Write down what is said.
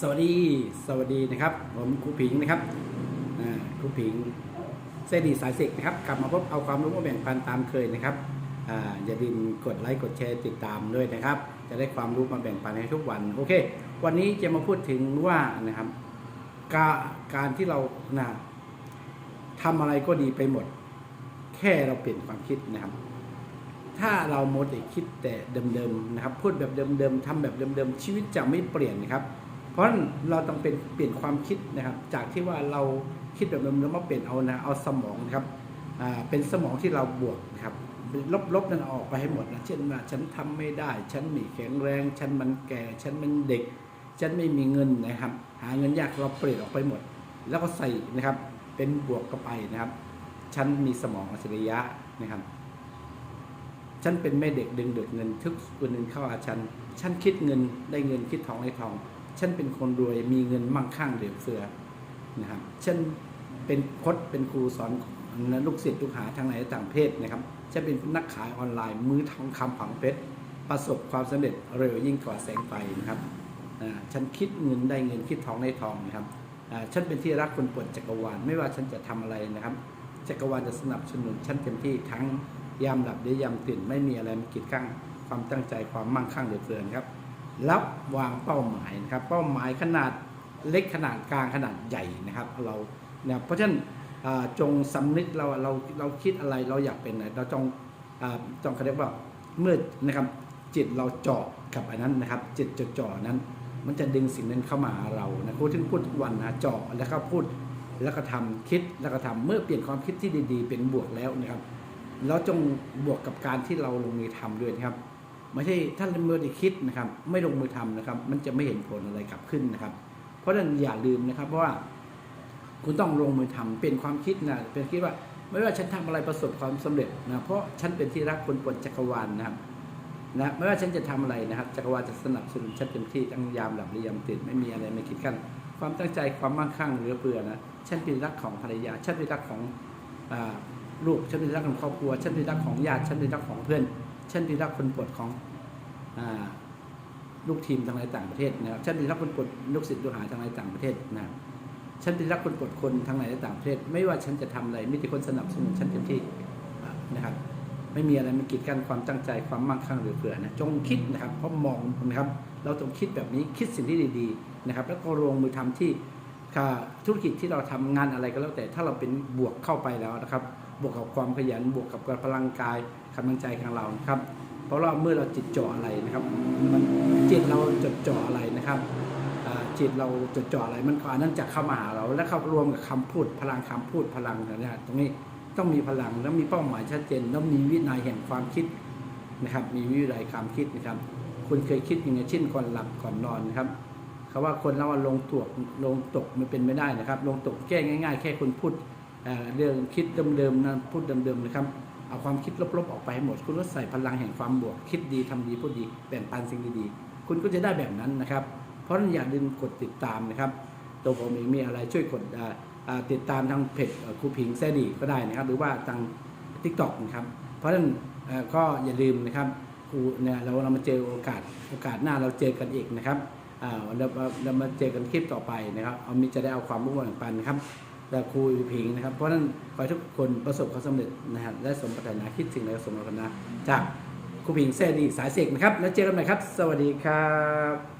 สวัสดีสวัสดีนะครับ ผมครูผิงนะครับครูผิงเสดีสายเสกนะครับกลับมาพบเอาความรู้มาแบ่งปันตามเคยนะครับออย่าลืมกดไลค์กดแชร์ติดตามด้วยนะครับ จะได้ความรู้มาแบ่งปันให้ทุกวันโอเค วันนี้จะมาพูดถึงว่านะครับกาการที่เรานะทำอะไรก็ดีไปหมด แค่เราเปลี่ยนความคิดนะครับ ถ้าเราโมดแต่คิดแต่เดิมๆนะครับ พูดแบบเดิมๆทำแบบเดิมๆชีวิตจะไม่เปลี่ยนนะครับ เพราะเราต้องเป็นเปลี่ยนความคิดนะครับ จากที่ว่าเราคิดแบบเดิมๆมาเปลี่ยนเอานะเอาสมองนะครับเป็นสมองที่เราบวกนะครับลบๆนั้นออกไปให้หมดนะเช่นว่าฉันทำไม่ได้ ฉันม่แข็งแรง ฉันมันแก่ ฉันมันเด็ก ฉันไม่มีเงินนะครับ หาเงินยากเราเปลี่ยนออกไปหมด แล้วก็ใส่นะครับเป็นบวกเข้าไปนะครับ ฉันมีสมองอัจฉริยะนะครับ ฉันเป็นแม่เด็กดึงเดือดเงิน ทุกคนหนึ่งเข้าอาฉัน ฉันคิดเงินได้เงินคิดทองได้ทอง ฉันเป็นคนรวยมีเงินมั่งคั่งเหลือเฟือนะครับฉันเป็นโคดเป็นครูสอนลูกศิษย์ลูกหาทางไหนต่างเพศนะครับฉันเป็นนักขายออนไลน์ มือทองคำผังเพชรประสบความสำเร็จเร็วยิ่งกว่าแสงไฟนะครับฉันคิดเงินได้เงินคิดทองได้ทองนะครับฉันเป็นที่รักคนปวดจักรวาลไม่ว่าฉันจะทำอะไรนะครับจักรวาลจะสนับสนุนฉันเต็มที่ทั้งยามหลับหรือยามตื่นไม่มีอะไรมากีดกั้นความตั้งใจความมั่งคั่งเหลือเกินครับ รับวางเป้าหมายนะครับ เป้าหมายขนาดเล็กขนาดกลางขนาดใหญ่นะครับเราเนี่ยเพราะฉะนั้นจงสำนึกเราเราเราคิดอะไรเราอยากเป็นอะไรเราจงจงเขาเรียกว่าเมื่อนะครับจิตเราเจาะกับอันนั้นนะครับ จิตจดจ่อนั้น มันจะดึงสิ่งนั้นเข้ามาเรานะครูที่พูดทุกวันนะเจาะแล้วก็พูดแล้วก็ทำคิดแล้วก็ทำเมื่อเปลี่ยนความคิดที่ดี ๆ เป็นบวกแล้วนะครับเราจงบวกกับการที่เราลงมือทำด้วยนะครับ ไม่ใช่ท่านลงมือได้คิดนะครับ ไม่ลงมือทำนะครับ มันจะไม่เห็นผลอะไรกลับขึ้นนะครับ เพราะฉะนั้นอย่าลืมนะครับเพราะว่าคุณต้องลงมือทำเป็นความคิดนะเป็นคิดว่าไม่ว่าฉันทำอะไรประสบความสำเร็จนะเพราะฉันเป็นที่รักคนปวดจักรวาลนะครับนะไม่ว่าฉันจะทำอะไรนะครับจักรวาลจะสนับสนุนฉันเต็มที่ทั้งยามหลับหรือยามตื่นไม่มีอะไรไม่คิดกันความตั้งใจความมั่งคั่งเหลือเฟือนะฉันเป็นรักของภรรยาฉันเป็นรักของอลูกฉันเป็นรักของครอบครัวฉันเป็นรักของญาติฉันเป็นรักของเพื่อน เป็นรักคนปวดของอลูกทีมทางในต่างประเทศนะครับฉันเป็นรักคนกดลูกศิษย์ลูกหาทางในต่างประเทศนะครับฉันเป็นรักคนกดคนทางในต่างประเทศ ไม่ว่าฉันจะทำอะไรมีแต่คนสนับสนุนฉันเต็มที่นะครับ ไม่มีอะไรมากีดกันความตั้งใจความมั่งคั่งหลือเฟือนะจงคิดนะครับเพราะมองนะครับ เราต้องคิดแบบนี้คิดสิ่งที่ดีๆนะครับ แล้วก็ลงมือทำที่ธุรกิจที่เราทำงานอะไรก็แล้วแต่ถ้าเราเป็นบวกเข้าไปแล้วนะครับ บวกกับความขยันบวกกับพลังกายกำลังใจของเรานะครับ เพราะว่าเมื่อเราจิตจ่ออะไรนะครับมันจิตเราจดจ่ออะไรนะครับจิตเราจดจ่ออะไรมันก็อันนั้นจะเข้ามาหาเรา แล้วเข้ารวมกับคำพูด พลังคำพูดพลังนะฮะตรงนี้ต้องมีพลังแล้วมีเป้าหมายชัดเจนแล้วมีวินัยแห่งความคิดนะครับ มีวินัยความคิดนะครับ คุณเคยคิดยังไงเช่นก่อนหลับก่อนนอนนะครับเขาว่าคนเราว่าลงตกลงตกมันเป็นไม่ได้นะครับ ลงตกแก้ง่าย ๆ แค่คุณพูด เรื่องคิดเดิมๆนะพูดเดิมๆนะครับเอาความคิดลบๆออกไปให้หมด คุณก็ใส่พลังแห่งความบวก คิดดีทำดีพูดดีแบ่งปันสิ่งดีๆ คุณก็จะได้แบบนั้นนะครับ เพราะนั้นอย่าลืมกดติดตามนะครับ ตัวผมเองมีอะไรช่วยกดติดตามทางเพจครูพิงแซดีก็ได้นะครับ หรือว่าทางทิกตอกนะครับ เพราะฉะนั้นก็อย่าลืมนะครับครูเนี่ยเราเรามาเจอโอกาสโอกาสหน้าเราเจอกันอีกนะครับเราเราเรามาเจอกันคลิปต่อไปนะครับเอามีจะได้เอาความรู้มาแบ่งปันนะครับ และครูพิงนะครับ เพราะฉะนั้นขอให้ทุกคนประสบความสำเร็จนะครับและสมปรารถนาคิดสิ่งใดก็สมปรารถนาจากครูพิงแซ่ดีสายเสกนะครับ แล้วเจอกันใหม่ครับ สวัสดีครับ